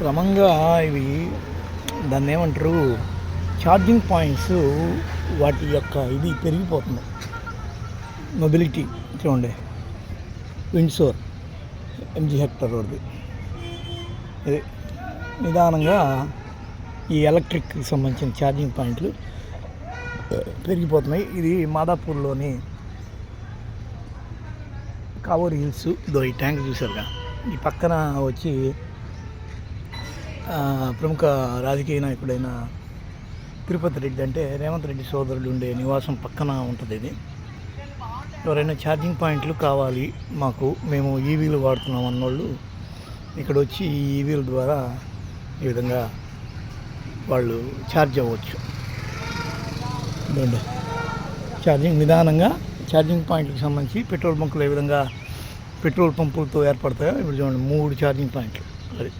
క్రమంగా ఇవి దాన్ని ఏమంటారు? ఛార్జింగ్ పాయింట్స్ వాటి యొక్క ఇది పెరిగిపోతుంది. మొబిలిటీ చూడండి. విండ్సోర్ ఎంజీ హెక్టర్ రోడ్ది ఇది నిదానంగా ఈ ఎలక్ట్రిక్కి సంబంధించిన ఛార్జింగ్ పాయింట్లు పెరిగిపోతున్నాయి. ఇది మాదాపూర్లోని కావూరి హిల్స్ దో ఈ ట్యాంక్ చూసారుగా ఈ పక్కన వచ్చి ప్రముఖ రాజకీయ నాయకుడైన తిరుపతి రెడ్డి అంటే రేవంత్ రెడ్డి సోదరుడు ఉండే నివాసం పక్కన ఉంటుంది ఇది. ఎవరైనా ఛార్జింగ్ పాయింట్లు కావాలి మాకు మేము ఈవీలు వాడుతున్నాం అన్నోళ్ళు ఇక్కడ వచ్చి ఈ ఈవీల ద్వారా ఈ విధంగా వాళ్ళు ఛార్జ్ అవ్వచ్చు. ఛార్జింగ్ నిదానంగా ఛార్జింగ్ పాయింట్లకు సంబంధించి పెట్రోల్ బంకులు ఏ విధంగా పెట్రోల్ పంపులతో ఏర్పడతాయో ఇప్పుడు చూడండి మూడు ఛార్జింగ్ పాయింట్లు. అది.